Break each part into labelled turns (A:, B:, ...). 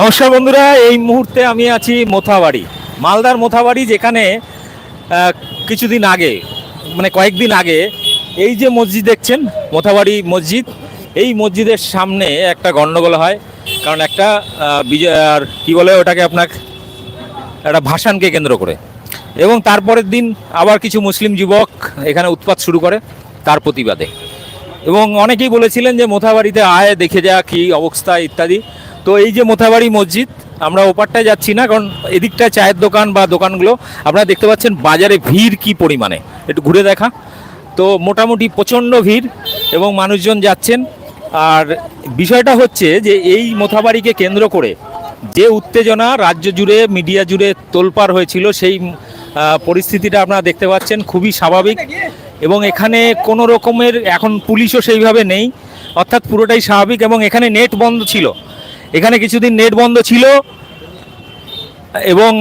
A: নমস্কার বন্ধুরা, এই মুহূর্তে আমি আছি মোথাবাড়ি, মালদার মোথাবাড়ি, যেখানে কিছুদিন আগে মানে কয়েকদিন আগে, এই যে মসজিদ দেখছেন, মোথাবাড়ি মসজিদ, এই মসজিদের সামনে একটা গণ্ডগোল হয়, কারণ একটা আর কী বলে ওটাকে আপনার, একটা ভাসানকে কেন্দ্র করে। এবং তারপরের দিন আবার কিছু মুসলিম যুবক এখানে উৎপাত শুরু করে, তার প্রতিবাদে। এবং অনেকেই বলেছিলেন যে মোথাবাড়িতে আয়, দেখে যা, কি অবস্থা, ইত্যাদি। তো এই যে মোথাবাড়ি মসজিদ, আমরা ওপারটায় যাচ্ছি না, কারণ এদিকটায় চায়ের দোকান বা দোকানগুলো, আপনারা দেখতে পাচ্ছেন বাজারে ভিড় কি পরিমাণে। একটু ঘুরে দেখা। তো মোটামুটি প্রচণ্ড ভিড় এবং মানুষজন যাচ্ছেন। আর বিষয়টা হচ্ছে যে এই মোথাবাড়িকে কেন্দ্র করে যে উত্তেজনা রাজ্য জুড়ে, মিডিয়া জুড়ে তোলপাড় হয়েছিল, সেই পরিস্থিতিটা আপনারা দেখতে পাচ্ছেন, খুবই স্বাভাবিক। এবং এখানে কোনো রকমের, এখন পুলিশও সেইভাবে নেই, অর্থাৎ পুরোটাই স্বাভাবিক এবং এখানে নেট বন্ধ ছিল। এখানে কিছুদিন নেট বন্ধ ছিল। এবং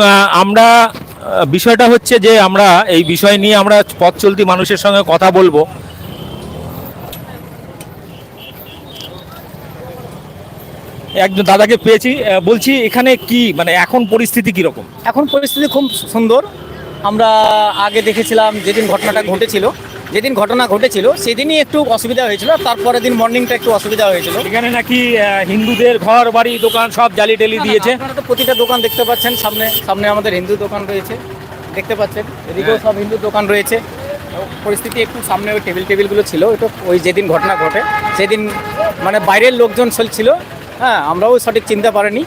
A: আমরা বিষয়টা হচ্ছে যে আমরা এই বিষয় নিয়ে আমরা পথ চলতি মানুষের সঙ্গে কথা বলব। একজন দাদাকে পেয়েছি বলছি এখানে কি মানে এখন পরিস্থিতি কীরকম?
B: এখন পরিস্থিতি খুব সুন্দর। আমরা আগে দেখেছিলাম যেদিন ঘটনাটা ঘটেছিল যেদিন ঘটনা ঘটেছিল সেদিনই একটু অসুবিধা হয়েছিল তারপরের দিন মর্নিংটা একটু অসুবিধা হয়েছিল।
A: এখানে নাকি হিন্দুদের ঘর বাড়ি দোকান সব জালি টেলি দিয়েছে?
B: আপনারা তো প্রতিটা দোকান দেখতে পাচ্ছেন সামনে সামনে আমাদের হিন্দু দোকান রয়েছে দেখতে পাচ্ছেন এদিকেও সব হিন্দু দোকান রয়েছে। পরিস্থিতি একটু সামনে ওই টেবিল টেবিলগুলো ছিল ওটা ওই যেদিন ঘটনা ঘটে সেদিন মানে বাইরের লোকজন ছিল হ্যাঁ আমরাও সঠিক চিনতে পারিনি।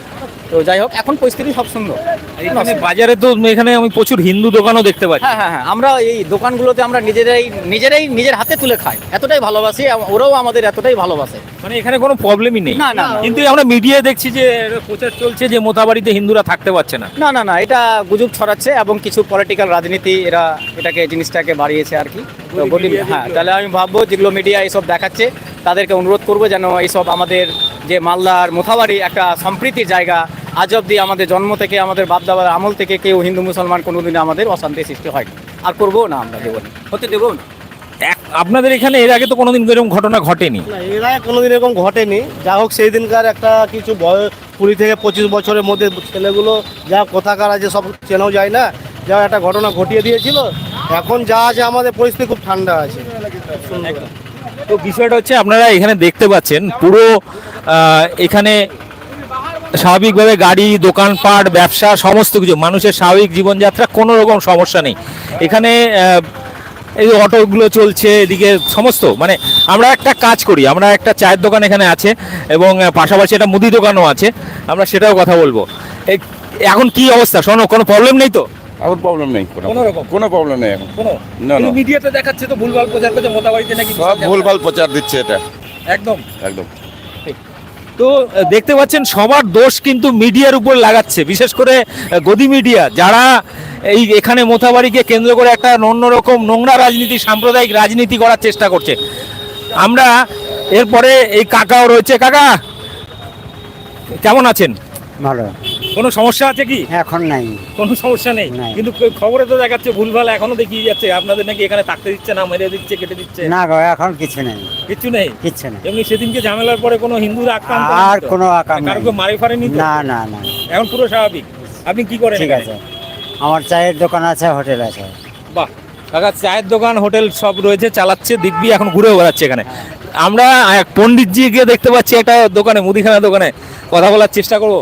B: তো যাই হোক এখন পরিস্থিতি সব সুন্দর
A: এখানে বাজারে তো এখানে আমি প্রচুর হিন্দু দোকানও দেখতে পাচ্ছি।
B: হ্যাঁ হ্যাঁ হ্যাঁ আমরা এই দোকানগুলোতে আমরা নিজেরাই নিজেরাই নিজের হাতে তুলে খাই। এতটাই ভালোবাসি ওরাও আমাদের এতটাই ভালোবাসে।
A: মানে এখানে কোনো প্রবলেমই নেই।
B: না, না।
A: কিন্তু আমরা মিডিয়ায় দেখছি যে প্রচার চলছে যে মোতাবাড়িতে হিন্দুরা থাকতে পারছে না।
B: না না না এটা গুজব ছড়াচ্ছে এবং কিছু পলিটিক্যাল রাজনীতি এরা এটাকে জিনিসটাকে বাড়িয়েছে আর কি। হ্যাঁ তাহলে আমি ভাববো যেগুলো মিডিয়া এইসব দেখাচ্ছে তাদেরকে অনুরোধ করব যেন এইসব আমাদের যে মালদার মোথাবাড়ি একটা সম্প্রীতির জায়গা আজ অব্দি আমাদের জন্ম থেকে আমাদের বাপদাবার আমল থেকে কেউ হিন্দু মুসলমান কোনোদিন আমাদের অশান্তি সৃষ্টি হয় আর করব না আমরা দেবো না। হতে দেবো না?
A: আপনাদের এখানে এর আগে তো কোনোদিন এরকম ঘটনা ঘটেনি?
C: এর আগে কোনোদিন এরকম ঘটেনি। যা হোক সেই দিনকার একটা কিছু বয়স কুড়ি থেকে পঁচিশ বছরের মধ্যে ছেলেগুলো যা কোথাকার আছে সব চেনাও যায় না। যা একটা ঘটনা ঘটিয়ে দিয়েছিল এখন যা আছে আমাদের পরিস্থিতি খুব ঠান্ডা আছে।
A: তো বিষয়টা হচ্ছে আপনারা এখানে দেখতে পাচ্ছেন, পুরো এখানে স্বাভাবিকভাবে গাড়ি দোকানপাট ব্যবসা, সমস্ত কিছু, মানুষের স্বাভাবিক জীবনযাত্রা, কোনো রকম সমস্যা নেই। এখানে এই অটোগুলো চলছে, এদিকে সমস্ত মানে আমরা একটা কাজ করি, আমরা একটা চায়ের দোকান এখানে আছে, এবং পাশাপাশি একটা মুদি দোকানও আছে, আমরা সেটাও কথা বলব। এখন কি অবস্থা? শোনো, কোনো প্রবলেম নেই তো?
D: এখন প্রবলেম নেই কোনো।
A: কোনো রকম?
D: কোনো প্রবলেম নেই এখন।
A: কোনো?
D: না, না।
A: মিডিয়াতে দেখাচ্ছে তো ভুলভাল প্রচার করছে মোতাবাড়িতে নাকি
D: সব ভুলভাল প্রচার দিচ্ছে এটা।
A: একদম।
D: একদম।
A: তো দেখতে পাচ্ছেন সবার দোষ কিন্তু মিডিয়ার উপর লাগাচ্ছে। বিশেষ করে গদি মিডিয়া যারা এই এখানে মোথাবাড়িকে কেন্দ্র করে একটা অন্যরকম নোংরা রাজনীতি সাম্প্রদায়িক রাজনীতি করার চেষ্টা করছে। আমরা এরপরে এই কাকাও রয়েছে। কাকা কেমন আছেন?
E: ভালো।
A: কোনো সমস্যা আছে কি?
E: এখন নাই।
A: কোনো সমস্যা নেই। কিন্তু খবরে তো দেখাচ্ছে ভুলভাল এখনও দেখিয়ে যাচ্ছে। আপনাদের নাকি এখানে থাকতে দিচ্ছে না মেরে দিচ্ছে কেটে দিচ্ছে?
E: না গো এখন কিছু নেই।
A: কিচ্ছু নেই?
E: কিচ্ছু নেই।
A: এমনি সেদিনকে ঝামেলার পরে কোনো হিন্দুরা আক্রান্ত
E: আর কোনো আকাম নেই।
A: কারোকে মারে ফারেনি
E: না না না।
A: এখন পুরো স্বাভাবিক। আপনি কি করেন
E: ঠিক আছে। আমার চায়ের দোকান আছে হোটেল আছে।
A: বাহ। কাকা চায়ের দোকান হোটেল সব রয়েছে চালাচ্ছে দিব্যি এখন ঘুরে বেড়াচ্ছে এখানে। আমরা এক পণ্ডিতজিকে দেখতে পাচ্ছি একটা দোকানে মুদিখানা দোকানে। কথা বলার চেষ্টা করব।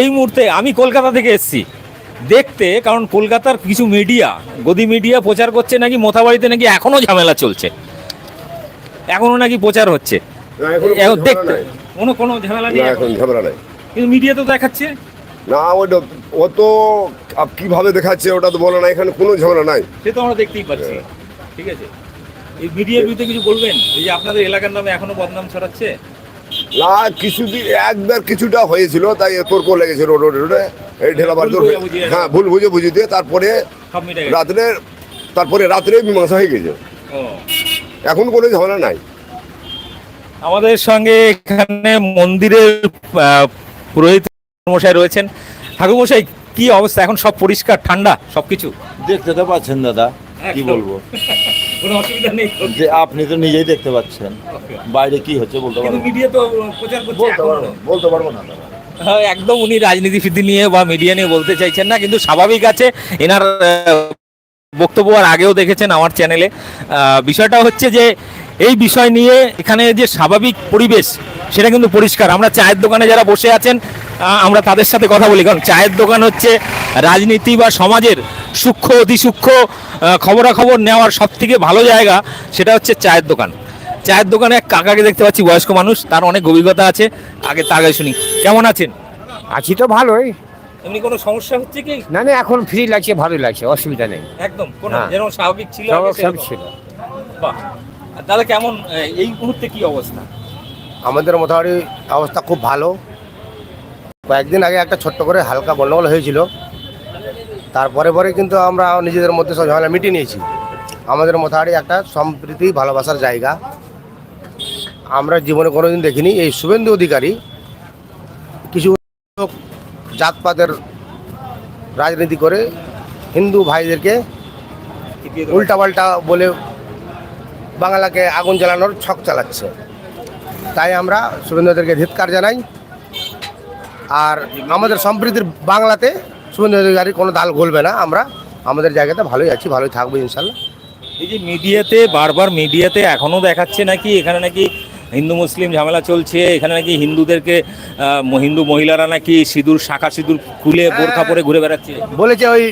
A: এই মুহূর্তে আমি কলকাতা থেকে এসেছি। দেখতে কারণ কলকাতার কিছু মিডিয়া গদি মিডিয়া প্রচার করছে নাকি মোথাবাড়িতে নাকি এখনও ঝামেলা চলছে। এখনও নাকি প্রচার হচ্ছে।
F: এখন
A: দেখতে। কোনো কোনো ঝামেলা নেই এখন।
F: ঝামেলা নাই।
A: কিন্তু মিডিয়া তো দেখাচ্ছে।
F: না ওটা ও তো কীভাবে দেখাচ্ছে ওটা তো বলে না এখানে কোনো ঝামেলা নাই।
A: সে তো আমরা দেখতেই পাচ্ছি। ঠিক আছে? এই মিডিয়ার বিরুদ্ধে কিছু বলবেন? এই যে আপনাদের এলাকার নামে এখনও বদনাম ছড়াচ্ছে?
F: না কিছুদিন একবার কিছুটা হয়েছিল তাই তর্ক লেগেছিল রোডে রোডে এই ঢেলাবার
A: ভুল বুঝাবুঝি
F: হ্যাঁ ভুল বুঝে বুঝি দিয়ে তারপরে রাত্রে তারপরে রাত্রে মীমাংসা হয়ে গেছে। এখন কোনো ঝামেলা নাই।
A: আমাদের সঙ্গে এখানে মন্দিরের পুরোহিত মশাই রয়েছেন। ঠাকুর মশাই কি অবস্থা? এখন সব পরিষ্কার ঠান্ডা সবকিছু?
G: দেখতে তো পাচ্ছেন দাদা কি বলব?
A: কোনো অসুবিধা নেই
G: যে আপনি তো নিজেই দেখতে পাচ্ছেন। বাইরে কি হচ্ছে বলতে পারব।
A: মিডিয়া তো প্রচার করছে
G: বলতে পারব না
A: হ্যাঁ, একদম উনি রাজনীতি ফিতি নিয়ে বা মিডিয়া নিয়ে বলতে চাইছেন না কিন্তু স্বাভাবিক আছে। এনার বক্তব্য আর আগেও দেখেছেন আমার চ্যানেলে বিষয়টা হচ্ছে যে এই বিষয় নিয়ে এখানে যে স্বাভাবিক পরিবেশ সেটা কিন্তু পরিষ্কার। আমরা চায়ের দোকানে যারা বসে আছেন আমরা তাদের সাথে কথা বলি। কারণ চায়ের দোকান হচ্ছে রাজনীতি বা সমাজের সূক্ষ্ম অতি সূক্ষ্ম খবরাখবর নেওয়ার সব থেকে ভালো জায়গা সেটা হচ্ছে চায়ের দোকান। চায়ের দোকানে এক কাকাকে দেখতে পাচ্ছি বয়স্ক মানুষ তার অনেক অভিজ্ঞতা আছে। আগে তার আগে শুনি। কেমন আছেন?
H: আছি তো ভালোই।
A: এমনি কোনো সমস্যা হচ্ছে কি?
H: না না এখন ফ্রি লাগছে ভালোই লাগছে অসুবিধা নেই।
A: একদম? কোনো
H: হ্যাঁ।
A: যেরকম স্বাভাবিক ছিল
H: সব। ছিল।
A: বাহ। দাদা কেমন এই মুহূর্তে কি অবস্থা?
C: আমাদের মোটামুটি অবস্থা খুব ভালো। কয়েকদিন আগে একটা ছোট্ট করে হালকা গন্ডগোল হয়েছিল। তারপরে পরে কিন্তু আমরা নিজেদের মধ্যে সব ঝামেলা মিটিয়ে নিয়েছি। আমাদের মোটামুটি একটা সম্প্রীতি ভালোবাসার জায়গা। আমরা জীবনে কোনোদিন দেখিনি। এই শুভেন্দু অধিকারী কিছু জাতপাতের রাজনীতি করে হিন্দু ভাইদেরকে উল্টাপাল্টা বলে বাংলাকে আগুন জ্বালানোর ছক চালাচ্ছে। তাই আমরা শুভেন্দুদেরকে ধিৎকার জানাই। আর আমাদের সম্প্রীতির বাংলাতে শুভেন্দু অধিকারী কোনো দাল গলবে না। আমরা আমাদের জায়গাতে ভালোই আছি ভালোই থাকব ইনশাল্লাহ।
A: এই যে মিডিয়াতে বারবার মিডিয়াতে এখনও দেখাচ্ছে নাকি এখানে নাকি হিন্দু মুসলিম ঝামেলা চলছে? এখানে নাকি হিন্দুদেরকে হিন্দু মহিলারা নাকি সিঁদুর শাখা সিঁদুর খুলে বোরখা পরে ঘুরে বেড়াচ্ছে?
C: বলেছে ওই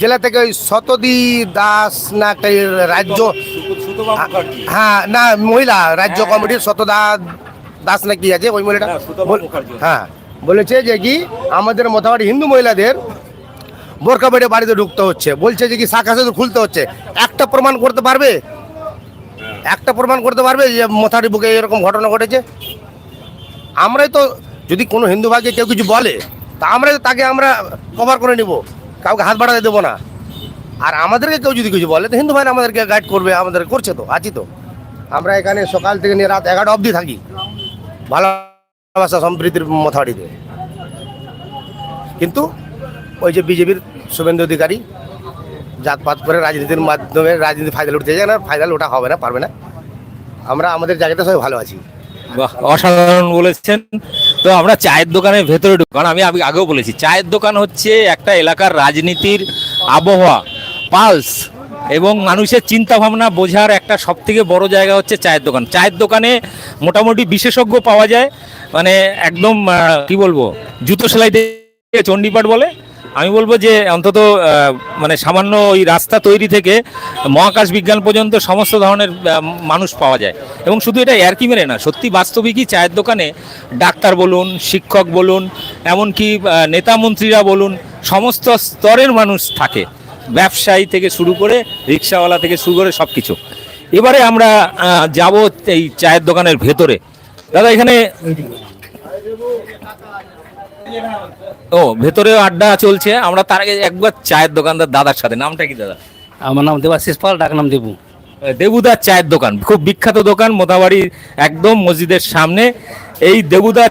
C: জেলা থেকে ওই শতদি দাস না রাজ্য হ্যাঁ না মহিলা রাজ্য কমিটির শতদা দাস না কি আছে ওই মহিলাটা?
A: হ্যাঁ।
C: হ্যাঁ বলেছে যে কি আমাদের মোটামুটি হিন্দু মহিলাদের বোরকা বেড়ে বাড়িতে ঢুকতে হচ্ছে। বলছে যে কি শাখা সেতু খুলতে হচ্ছে। একটা প্রমাণ করতে পারবে? একটা প্রমাণ করতে পারবে যে মোথারি বুকে এরকম ঘটনা ঘটেছে? আমরাই তো যদি কোনো হিন্দু ভাইকে কেউ কিছু বলে তা আমরাই তো তাকে আমরা কভার করে নিব। কাউকে হাত বাড়াতে দেবো না। আর আমাদেরকে কেউ যদি কিছু বলে, তো হিন্দু ভাইরা আমাদেরকে গাইড করবে, আমাদের করছে তো, আছি তো। আমরা এখানে সকাল থেকে নিয়ে রাত এগারোটা অবধি থাকি। ভালোবাসা সম্প্রীতির মথাড়িতে। কিন্তু ওই যে বিজেপির শুভেন্দু অধিকারী জাতপাত করে রাজনীতির মাধ্যমে রাজনীতি ফায়দা উঠতে যায় না ফায়দা ওটা হবে না, পারবে না। আমরা আমাদের জায়গাতে সবাই ভালো আছি।
A: অসাধারণ বলেছেন। তো আমরা চায়ের দোকানের ভেতরে ঢুকান আমি আগে- আগেও বলেছি, চায়ের দোকান হচ্ছে একটা এলাকার রাজনীতির আবহাওয়া। পালস এবং মানুষের চিন্তা ভাবনা বোঝার একটা সব থেকে বড় জায়গা হচ্ছে চায়ের দোকান। চায়ের দোকানে মোটামুটি বিশেষজ্ঞ পাওয়া যায় মানে একদম কি বলব, জুতো সেলাই থেকে চণ্ডীপাঠ বলে। আমি বলব যে অন্তত মানে সামান্য ওই রাস্তা তৈরি থেকে মহাকাশ বিজ্ঞান পর্যন্ত সমস্ত ধরনের মানুষ পাওয়া যায়। এবং শুধু এটা এয়ারকি মেরে না, সত্যি বাস্তবিকই চায়ের দোকানে ডাক্তার বলুন, শিক্ষক বলুন, এমনকি নেতা মন্ত্রীরা বলুন, সমস্ত স্তরের মানুষ থাকে। ব্যবসায়ী থেকে শুরু করে রিক্সাওয়ালা থেকে শুরু করে সব কিছু এবারে আমরা যাব এই চায়ের দোকানের ভেতরে। দাদা এখানে ও ভেতরে আড্ডা চলছে। আমরা তার আগে একবার চায়ের দোকানদার দাদার সাথে। নামটা কি দাদা?
I: আমার নাম দেবাশিস পাল ডাক নাম দেবু।
A: দেবুদার চায়ের দোকান। খুব বিখ্যাত দোকান মোতাবাড়ির একদম মসজিদের সামনে। এই দেবুদার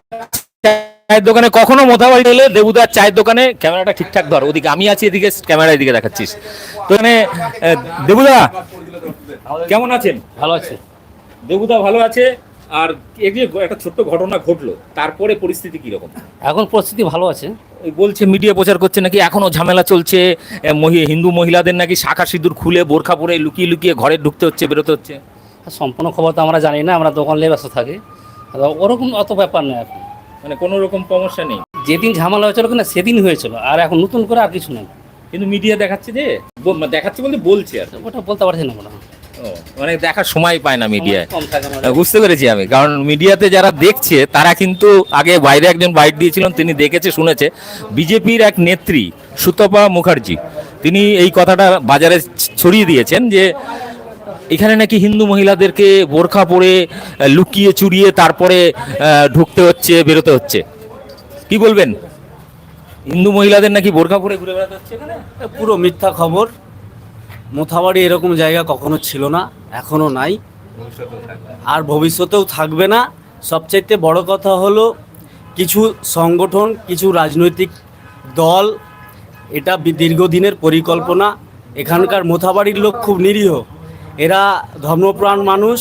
A: চায়ের দোকানে কখনো মোতাবাড়ি এলে দেবুদার চায়ের দোকানে ক্যামেরাটা ঠিকঠাক ধর। ওদিকে আমি আছি এদিকে ক্যামেরা এদিকে দেখাচ্ছিস। তো এখানে দেবুদা কেমন আছেন?
I: ভালো আছে।
A: দেবুদা ভালো আছে? আর এই যে একটা ছোট্ট ঘটনা ঘটলো তারপরে পরিস্থিতি কীরকম?
I: এখন পরিস্থিতি ভালো আছে।
A: বলছে মিডিয়া প্রচার করছে নাকি? এখনও ঝামেলা চলছে। হিন্দু মহিলাদের নাকি শাখা সিঁদুর খুলে বোরখা পরে লুকিয়ে লুকিয়ে ঘরে ঢুকতে হচ্ছে বেরোতে হচ্ছে।
I: সম্পূর্ণ খবর তো আমরা জানি না আমরা দোকান নিয়ে ব্যস্ত থাকি। ওরকম অত ব্যাপার নেই এখন।
A: মানে কোনো রকম সমস্যা নেই।
I: যেদিন ঝামেলা হয়েছিল কিনা সেদিন হয়েছিল আর এখন নতুন করে আর কিছু নেই।
A: কিন্তু মিডিয়া দেখাচ্ছে যে মানে দেখাচ্ছে বলতে বলছে আর
I: ওটা বলতে পারছি না
A: ও, মানে দেখার সময় পায় না মিডিয়ায়। বুঝতে পেরেছি আমি কারণ মিডিয়াতে যারা দেখছে তারা কিন্তু আগে বাইরে একজন বাইট দিয়েছিলেন তিনি দেখেছে শুনেছে। বিজেপির এক নেত্রী সুতপা মুখার্জি তিনি এই কথাটা বাজারে ছড়িয়ে দিয়েছেন যে এখানে নাকি হিন্দু মহিলাদেরকে বোরখা পরে লুকিয়ে চুরিয়ে তারপরে ঢুকতে হচ্ছে, বেরোতে হচ্ছে। কি বলবেন? হিন্দু মহিলাদের নাকি বোরখা পরে ঘুরে বেড়াতে হচ্ছে এখানে?
J: পুরো মিথ্যা খবর। মোথাবাড়ি এরকম জায়গা কখনো ছিল না এখনও নাই। আর ভবিষ্যতেও থাকবে না। সবচাইতে বড় কথা হলো, কিছু সংগঠন, কিছু রাজনৈতিক দল, এটা দীর্ঘদিনের পরিকল্পনা। এখানকার মোথাবাড়ির লোক খুব নিরীহ। এরা ধর্মপ্রাণ মানুষ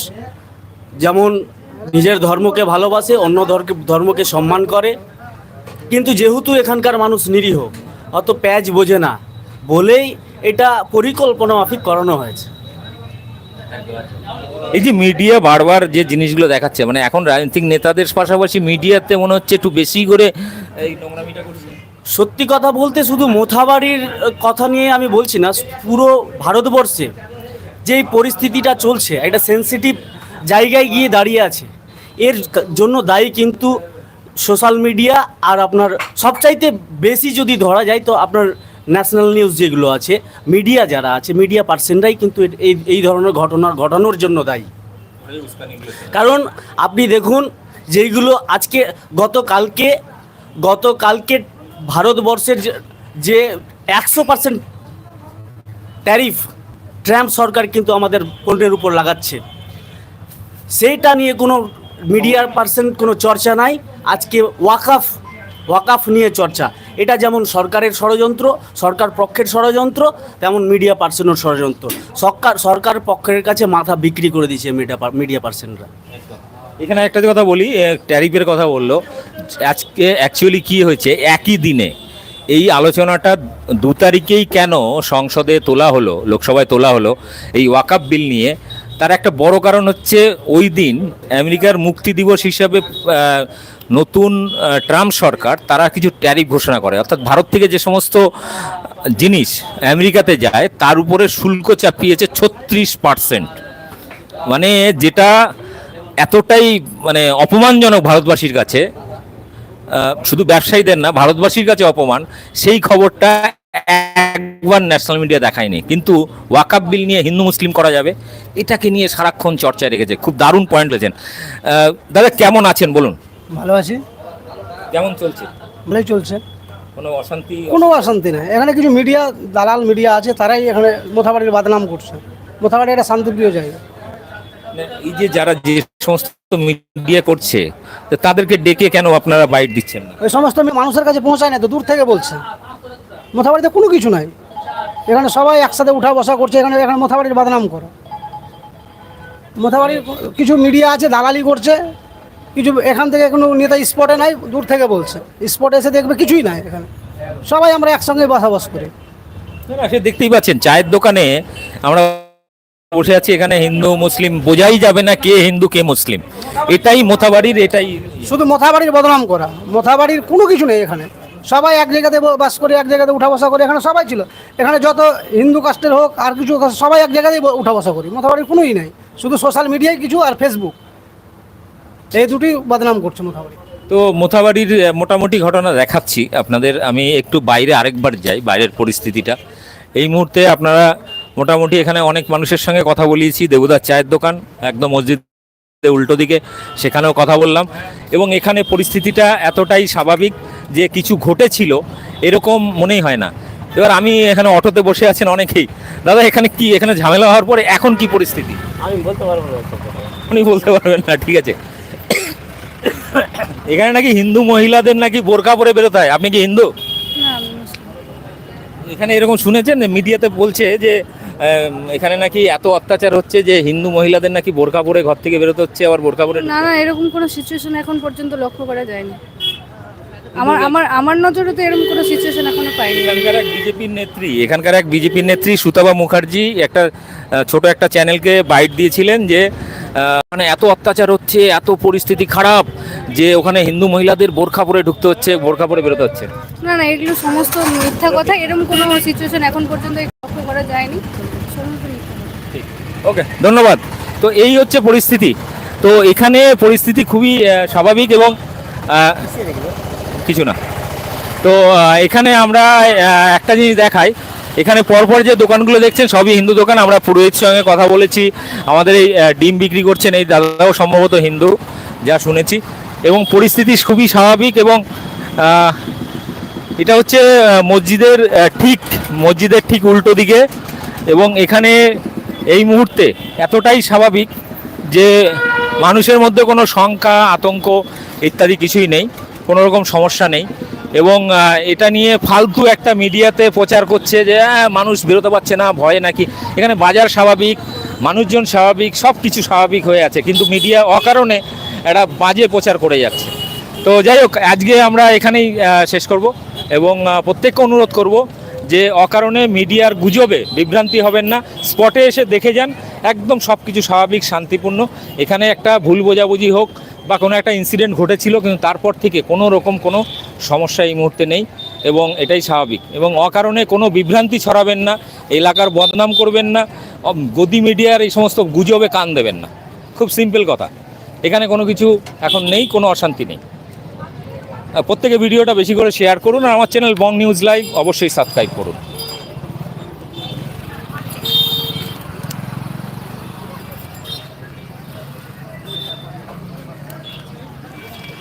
J: যেমন নিজের ধর্মকে ভালোবাসে অন্য ধর্মকে ধর্মকে সম্মান করে। কিন্তু যেহেতু এখানকার মানুষ নিরীহ অত প্যাচ বোঝে না। বলেই এটা পরিকল্পনা মাফিক করানো হয়েছে।
A: এই যে মিডিয়া বারবার যে জিনিসগুলো দেখাচ্ছে মানে এখন রাজনৈতিক নেতাদের পাশাপাশি মিডিয়াতে মনে হচ্ছে একটু বেশি করে এই নোংরামিটা করছে।
J: সত্যি কথা বলতে শুধু মোথাবাড়ির কথা নিয়ে আমি বলছি না পুরো ভারতবর্ষে যেই পরিস্থিতিটা চলছে, একটা সেন্সিটিভ জায়গায় গিয়ে দাঁড়িয়ে আছে, এর জন্য দায়ী কিন্তু সোশ্যাল মিডিয়া আর আপনার সবচাইতে বেশি যদি ধরা যায় তো আপনার ন্যাশনাল নিউজ যেগুলো আছে মিডিয়া যারা আছে মিডিয়া পার্সনরাই কিন্তু এই এই ধরনের ঘটনা ঘটানোর জন্য দায়ী। কারণ আপনি দেখুন, যেইগুলো আজকে, গতকালকে গতকালকে ভারতবর্ষের যে একশো পার্সেন্ট ট্যারিফ ট্রাম্প সরকার কিন্তু আমাদের পণ্যের উপর লাগাচ্ছে। সেইটা নিয়ে কোনো মিডিয়ার পার্সেন্ট কোনো চর্চা নাই। আজকে ওয়াকাফ ওয়াকাফ নিয়ে চর্চা। এটা যেমন সরকারের ষড়যন্ত্র, সরকার পক্ষের ষড়যন্ত্র, তেমন মিডিয়া পার্সনের ষড়যন্ত্র। সরকার সরকার পক্ষের কাছে মাথা বিক্রি করে দিয়েছে মিডিয়া মিডিয়া পার্সনরা
A: এখানে একটা কথা বলি ট্যারিফের কথা বলল। আজকে অ্যাকচুয়ালি কি হয়েছে? একই দিনে এই আলোচনাটা দু তারিখেই কেন সংসদে তোলা হলো, লোকসভায় তোলা হলো, এই ওয়াকাপ বিল নিয়ে, তার একটা বড় কারণ হচ্ছে ওই দিন আমেরিকার মুক্তি দিবস হিসাবে নতুন ট্রাম্প সরকার, তারা কিছু ট্যারিফ ঘোষণা করে। অর্থাৎ ভারত থেকে যে সমস্ত জিনিস আমেরিকাতে যায়, তার উপরে শুল্ক চাপিয়েছে ছত্রিশ পার্সেন্ট। মানে যেটা এতটাই মানে অপমানজনক ভারতবাসীর কাছে শুধু ব্যবসায়ীদের না ভারতবাসীর কাছে অপমান। সেই খবরটা একবার ন্যাশনাল মিডিয়া দেখায়নি। কিন্তু ওয়াকাপ বিল নিয়ে হিন্দু মুসলিম করা যাবে এটাকে নিয়ে সারাক্ষণ চর্চায় রেখেছে। খুব দারুণ পয়েন্ট রয়েছেন দাদা কেমন আছেন? বলুন।
C: ভালো আছি।
A: কেমন চলছে?
C: ভালোই চলছে।
A: কোনো অশান্তি?
C: কোনো অশান্তি নেই। এখানে কিছু মিডিয়া দালাল মিডিয়া আছে তারাই এখানে মোথাবাড়ির বদনাম করছে। মোথাবাড়ি একটা শান্তিপ্রিয় জায়গা।
A: এই যে যারা যে সমস্ত মিডিয়া করছে তো তাদেরকে ডেকে কেন আপনারা বাইট দিচ্ছেন না?
C: ওই সমস্ত মানুষের কাছে পৌঁছায় না তো দূর থেকে বলছে। মোথাবাড়িতে কোনো কিছু নাই। এখানে সবাই একসাথে উঠা বসা করছে এখানে এখানে মোথাবাড়ির বদনাম করো। মোথাবাড়ির কিছু মিডিয়া আছে দালালি করছে। কিছু এখান থেকে কোনো নেতা স্পটে নাই দূর থেকে বলছে। স্পটে এসে দেখবে কিছুই নাই এখানে। সবাই আমরা একসঙ্গে বসবাস করি।
A: না, সে দেখতেই পাচ্ছেন চায়ের দোকানে আমরা বসে আছি এখানে হিন্দু মুসলিম বোঝাই যাবে না কে হিন্দু কে মুসলিম। এটাই মোথাবাড়ির এটাই
C: শুধু মোথাবাড়ির বদনাম করা মোথাবাড়ির কোনো কিছু নেই এখানে। সবাই এক জায়গাতে বাস করে এক জায়গাতে উঠা বসা করে এখানে সবাই ছিল। এখানে যত হিন্দু কাস্টের হোক আর কিছু সবাই এক জায়গাতেই উঠা বসা করি। মোথাবাড়ির কোনোই নাই। শুধু সোশ্যাল মিডিয়ায় কিছু আর ফেসবুক এই দুটি বদনাম করছে মোথাবাড়ি।
A: তো মোথাবাড়ির মোটামুটি ঘটনা দেখাচ্ছি আপনাদের। আমি একটু বাইরে আরেকবার যাই বাইরের পরিস্থিতিটা। এই মুহূর্তে আপনারা মোটামুটি এখানে অনেক মানুষের সঙ্গে কথা বলিয়েছি। দেবদার চায়ের দোকান একদম মসজিদ উল্টো দিকে সেখানেও কথা বললাম। এবং এখানে পরিস্থিতিটা এতটাই স্বাভাবিক যে কিছু ঘটেছিল এরকম মনেই হয় না। এবার আমি এখানে অটোতে বসে আছেন অনেকেই। দাদা এখানে কি এখানে ঝামেলা হওয়ার পরে এখন কি পরিস্থিতি?
B: আমি বলতে পারব না
A: উনি বলতে পারবেন না ঠিক আছে। এখানে নাকি হিন্দু মহিলাদের নাকি বোরকা পরে বেরোতে হয়? আপনি কি হিন্দু? এখানে এরকম শুনেছেন? মিডিয়াতে বলছে যে এখানে নাকি এত অত্যাচার হচ্ছে যে হিন্দু মহিলাদের নাকি বোরকা পরে ঘর থেকে বেরোতে হচ্ছে আবার বোরকা পরে
K: না না এরকম কোনো সিচুয়েশন এখন পর্যন্ত লক্ষ্য করা যায়নি। আমার আমার আমার নজরে তো এরকম কোনো সিচুয়েশন এখনও পাইনি।
A: এখানকার এক বিজেপির নেত্রী এখানকার এক বিজেপির নেত্রী সুতপা মুখার্জি একটা ছোট একটা চ্যানেলকে বাইট দিয়েছিলেন যে মানে এত অত্যাচার হচ্ছে এত পরিস্থিতি খারাপ। যে ওখানে হিন্দু মহিলাদের বোরখা পরে ঢুকতে হচ্ছে বোরখা পরে বেরোতে হচ্ছে।
K: না না এগুলো সমস্ত মিথ্যা কথা। এরকম কোনো সিচুয়েশন এখন পর্যন্ত লক্ষ্য করা যায়নি।
A: ওকে ধন্যবাদ। তো এই হচ্ছে পরিস্থিতি। তো এখানে পরিস্থিতি খুবই স্বাভাবিক এবং কিছু না। তো এখানে আমরা একটা জিনিস দেখাই। এখানে পরপর যে দোকানগুলো দেখছেন সবই হিন্দু দোকান। আমরা পুরোহিত সঙ্গে কথা বলেছি। আমাদের এই ডিম বিক্রি করছেন এই দাদাও সম্ভবত হিন্দু যা শুনেছি। এবং পরিস্থিতি খুবই স্বাভাবিক এবং এটা হচ্ছে মসজিদের ঠিক মসজিদের ঠিক উল্টো দিকে এবং এখানে এই মুহূর্তে এতটাই স্বাভাবিক যে মানুষের মধ্যে কোনো শঙ্কা আতঙ্ক ইত্যাদি কিছুই নেই কোনো রকম সমস্যা নেই এবং এটা নিয়ে ফালতু একটা মিডিয়াতে প্রচার করছে যে "আহ, মানুষ বেরোতে পারছে না ভয়ে নাকি। এখানে বাজার স্বাভাবিক মানুষজন স্বাভাবিক সব কিছু স্বাভাবিক হয়ে আছে কিন্তু মিডিয়া অকারণে একটা বাজে প্রচার করে যাচ্ছে। তো যাই হোক, আজকে আমরা এখানেই শেষ করব এবং প্রত্যেককে অনুরোধ করব যে অকারণে মিডিয়ার গুজবে বিভ্রান্তি হবেন না। স্পটে এসে দেখে যান, একদম সব কিছু স্বাভাবিক, শান্তিপূর্ণ। এখানে একটা ভুল বোঝাবুঝি হোক বা কোনো একটা ইনসিডেন্ট ঘটেছিল, কিন্তু তারপর থেকে কোনো রকম কোনো সমস্যা এই মুহূর্তে নেই এবং এটাই স্বাভাবিক। এবং অকারণে কোনো বিভ্রান্তি ছড়াবেন না, এলাকার বদনাম করবেন না গদি মিডিয়ার এই সমস্ত গুজবে কান দেবেন না। খুব সিম্পল কথা। এখানে কোনো কিছু এখন নেই, কোনো অশান্তি নেই। প্রত্যেকে ভিডিওটা বেশি করে শেয়ার করুন আর আমার চ্যানেল বং নিউজ লাইভ অবশ্যই সাবস্ক্রাইব করুন।